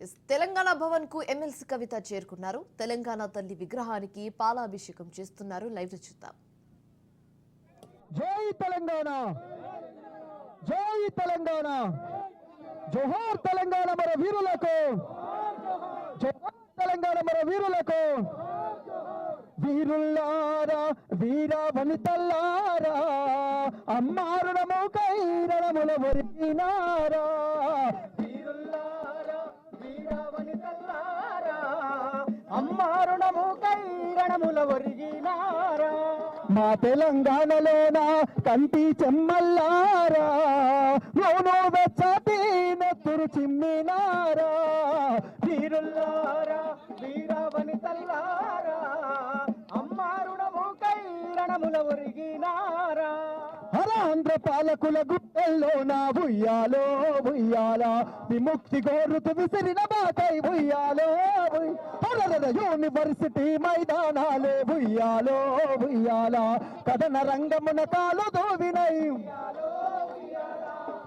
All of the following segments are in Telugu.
తెలంగాణ భవన్కు ఎమ్మెల్సీ కవిత చేరుకున్నారు. తెలంగాణ తల్లి విగ్రహానికి పాలాభిషేకం చేస్తున్నారు. లైవ్లో చూద్దాం. జై తెలంగాణ! జై తెలంగాణ! జోహార్ తెలంగాణ మన వీరులకు! జోహార్ తెలంగాణ మన వీరులకు! వీరుల్లారా వీర వనితల్లారా అమ్మారుణము కైరణముల ఒరిగినారా అమ్మారుణము కైరణముల ఒరిగినారా? మా తెలంగాణలోన కంటి చెమ్మల్లారా? మౌనో వెచ్చటి నెత్తురు చిమ్మినారా? వీరుల్లారా వీర తల్లారా? హరాంధ్ర పాలకుల గుట్టల్లో నా ఉయ్యాలో ఉయ్యాల. విముక్తి గోరుతు విసిరిన బాకై ఉయ్యాలో యూనివర్సిటీ మైదానాలే ఉయ్యాలో ఉయ్యాల. కథన రంగమున కాలు దోవినై.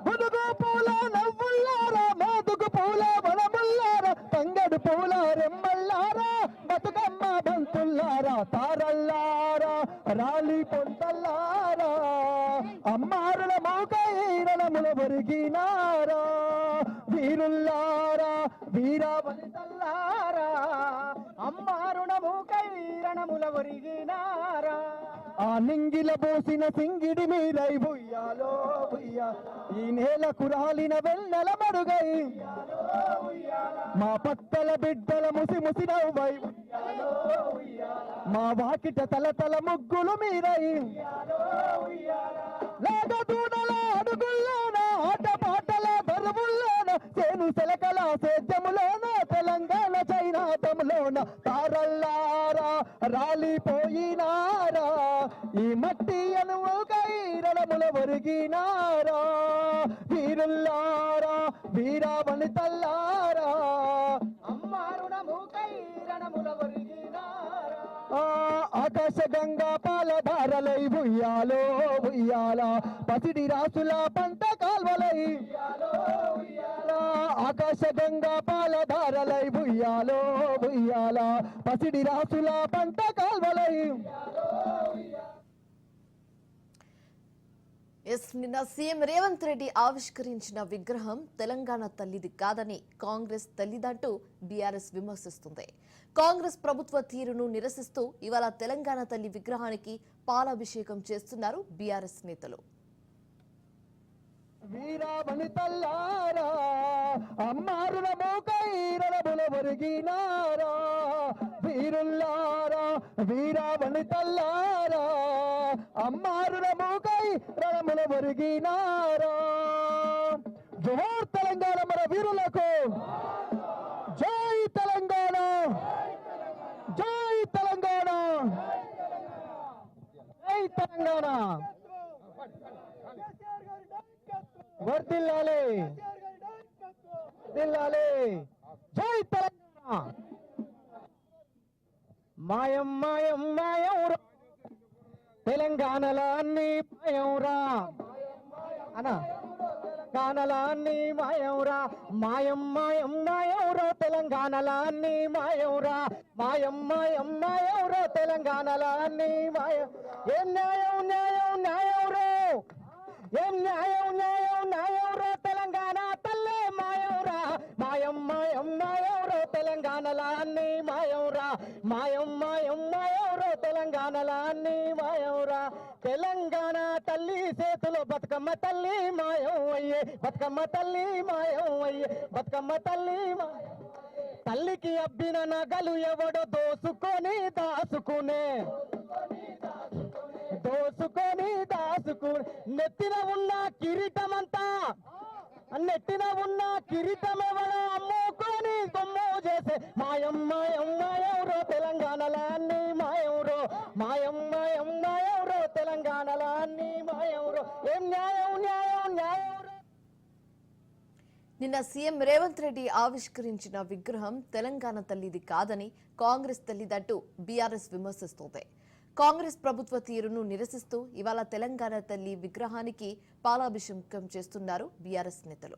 ముదుగు పూల నవ్వుల్లారా మోదుగు పూల వనముల్లారా తంగడు పూల రెమ్మల్లారా బతుకమ్మ బంతుల్లారా తారల్లారా రాలి పొంతల్లారా అమ్మారుల మోకైరణముల ఒరిగినారా వీరుల్లారా వీరావనితల్లారా అమ్మారుణ మూకైరణముల ఒరిగినారా. ఆ నింగిల పోసిన సింగిడి మీరై బుయ్యాలో బుయ్యా. ఈ నేల కురాలిన వెన్నెల మడుగై మా పత్తల బిడ్డల ముసి ముసి నవ్వై. మా వాకిట తల తల ముగ్గులు మీరై. లేక దూడల అడుగుల్లోన ఆట పాటల బరువుల్లోన చేను సెలకల సేద్యములోన వీరుల్లారా వీరావని తల్లారా. అమ్మారుణము కైరణముల ఒరిగినారా. ఆకాశ గంగా పాలధారలై ఉయ్యాలో ఉయ్యాల పసిడి రాసుల పంట కాల్వలై ఆకాశ గంగా పాలధారలై ఉయ్యాలో ఉయ్యాల పసిడి రాసుల పంట కాల్వలై ఎస్ నిన్న సీఎం రేవంత్ రెడ్డి ఆవిష్కరించిన విగ్రహం తెలంగాణ తల్లిది కాదని కాంగ్రెస్ తల్లిదంటూ బీఆర్ఎస్ విమర్శిస్తుంది. కాంగ్రెస్ ప్రభుత్వ తీరును నిరసిస్తూ ఇవాళ తెలంగాణ తల్లి విగ్రహానికి పాలాభిషేకం చేస్తున్నారు బీఆర్ఎస్ నేతలు. వీరుల్లారా వీరామణి తల్లారా. అమ్మారుల మోకై రణముల ఒరిగినారా. జోహార్ తెలంగాణ మన వీరులకు. జై తెలంగాణ. జై తెలంగాణ. జై తెలంగాణ. వర్దిల్లాలి వర్దిల్లాలి జై తెలంగాణ. మాయం మాయం మాయం తెలంగాణలో అన్ని మాయంరా అనా తెలంగాణలో అన్ని మాయంరా మాయం మాయం మాయంరా తెలంగాణలో అన్ని మాయంరా మాయం మాయం మాయంరా తెలంగాణలో అన్ని మాయం ఏం న్యాయం న్యాయం న్యాయం ఏం న్యాయం న్యాయం న్యాయం తెలంగాణ తల్లే మాయంరా మాయం మాయం మాయం రో. తెలంగాణలో అన్ని మాయంరా మాయం మాయంరా తెలంగాణ తల్లి చేతిలో బతుకమ్మ తల్లి మాయం అయ్యే. బతుకమ్మ తల్లి మాయం అయ్యే. బతుకమ్మ తల్లి మా తల్లికి అబ్బిన నగలు ఎవడో దోసుకొని దాసుకునే. దోసుకొని దాసుకుని. నెత్తిన ఉన్న కిరీటమంతా నెట్టిన ఉన్న కిరీటం ఎవడో అమ్మ ఏం న్యాయం న్యాయం న్యాయం నిన్న సీఎం రేవంత్ రెడ్డి ఆవిష్కరించిన విగ్రహం తెలంగాణ తల్లిది కాదని కాంగ్రెస్ తల్లిదంటూ బీఆర్ఎస్ విమర్శిస్తోంది. కాంగ్రెస్ ప్రభుత్వ తీరును నిరసిస్తూ ఇవాళ తెలంగాణ తల్లి విగ్రహానికి పాలాభిషేకం చేస్తున్నారు బీఆర్ఎస్ నేతలు.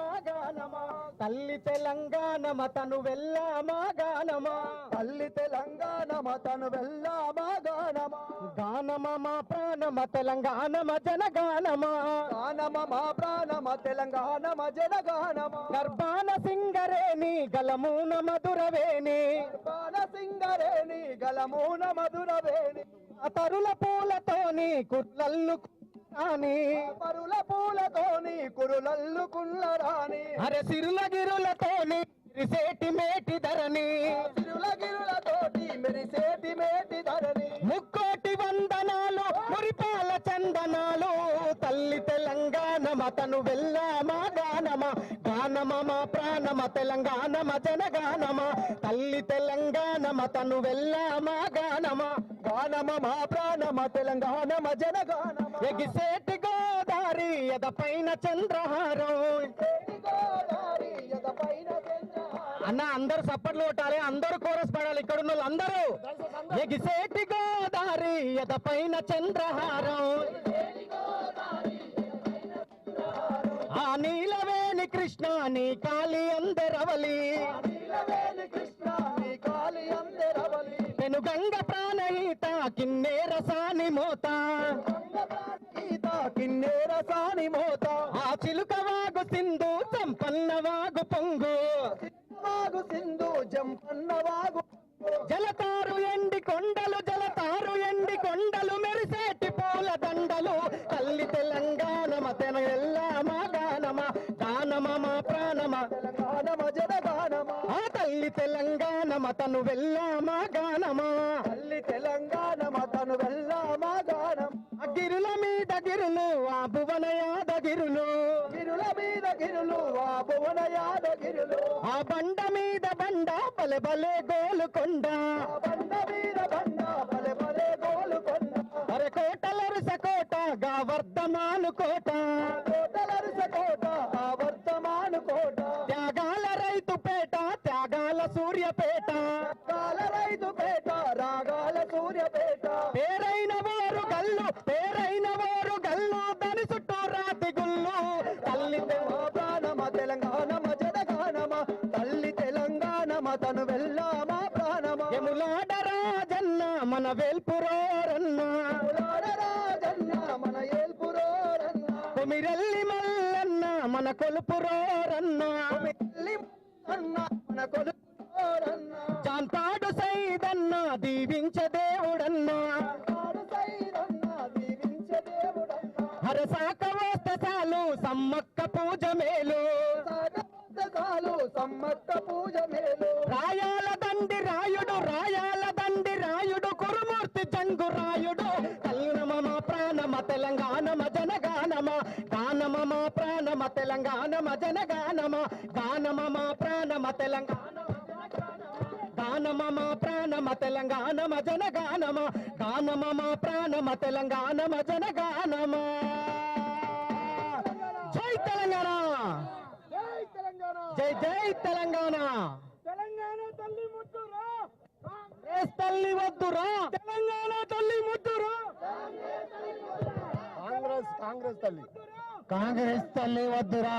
గానమా తల్లి తెలంగాణ తను వెళ్ళామా గానమా. తల్లి తెలంగాణ తను వెళ్ళామా గానమా. గానమ మా ప్రాణమ తెలంగాణమ జనగానమా. గానమ మా ప్రాణమ తెలంగాణ జనగానమ. గర్భాన సింగరేణి గలమూన మధురవేణి. బాణ సింగరేణి గలమూన మధురవేణి. తరుల పూలతోని కుర్లల్లు అని పరుల పూలతోని కురులల్లుకున్న రాణి. అరే సిరుల గిరులతోని సిరిసేటి మేటి ధరని గానమ మా ప్రాణమ తెలంగాణ జనగానమ? తల్లి తెలంగాణ తను వెళ్ళామా గానమ? గానమ మా ప్రాణమ తెలంగాణ జనగానమ? ఎగిసేటి గోదారి ఎద పైన చంద్రహారం. ఎదపైన చంద్రహారం. అన్న అందరు సప్పట్లు కొట్టాలి అందరూ కోరస్ పడాలి ఇక్కడ ఉన్న అందరూ ఎగిసేటి గోదారి ఎద పైన చంద్రహారం. ఆ నీలవేణి కృష్ణ నీ కాళి అందరవలి నీలవేణి కాలి అందరవలి. పెను గంగ ప్రాణహిత కిన్నే రసాని మోత. గీత కిన్నెర సాని మోత. తెలంగాణ మతను వెళ్ళామా గానమా? తల్లి తెలంగాణ తను వెళ్ళామా గానం? ఆ గిరుల మీద గిరులు ఆ భువన యాదగిరులు గిరుల మీద గిరులు ఆ భువన యాదగిరులు ఆ బండ మీద బండ బలె బలే గోలుకొండ. బండ మీద బండ పలె పలె గోలుకొండ. అరే కోటలరుస కోట గా వర్ధమాను కోట. సూర్యపేట. కాల రైతు పేట రాగాల సూర్యపేట. పేరైన వారు గల్లు పేరైన వారు గల్లు దాని చుట్టూ రాతి గుళ్ళు. తల్లి ప్రాణమ తెలంగాణ జనగానమ తల్లి తెలంగాణ తను వెళ్ళామా ప్రాణమ. ఎములాడ రాజన్న మన వేల్పురోరన్న. రాజన్న మన ఏల్పురోరన్న. కొమిరెల్లి మల్లన్న మన కొలుపురోరన్న. అన్న మన కొలుకోరన్న చాంతాడు సైదన్న దీవించ దేవుడన్నా. హరసాక సైరన్న చాలు సమ్మక్క పూజ మేలు చాలు సమ్మక్క పూజ మేలు. రాయాల దండి రాయుడు రాయాల దండి రాయుడు కురుమూర్తి చంగు రాయుడు. కల్నమ ప్రాణమ తెలంగాణమ జనగానమ. గానమ ప్రాణమ తెలంగాణమ జనగానమ. గానమ ప్రాణమ తెలంగాణ గానమ మా ప్రాణమ తెలంగాణమ జనగానమ. గానమ మా ప్రాణమ తెలంగాణమ జనగానమ. జై తెలంగాణ. జై జై తెలంగాణ. తెలంగాణ తల్లి ముట్టురా కాంగ్రెస్ తల్లి వద్దురా తెలంగాణ తల్లి ముద్దురా. కాంగ్రెస్ కాంగ్రెస్ తల్లి. కాంగ్రెస్ తల్లి వద్దురా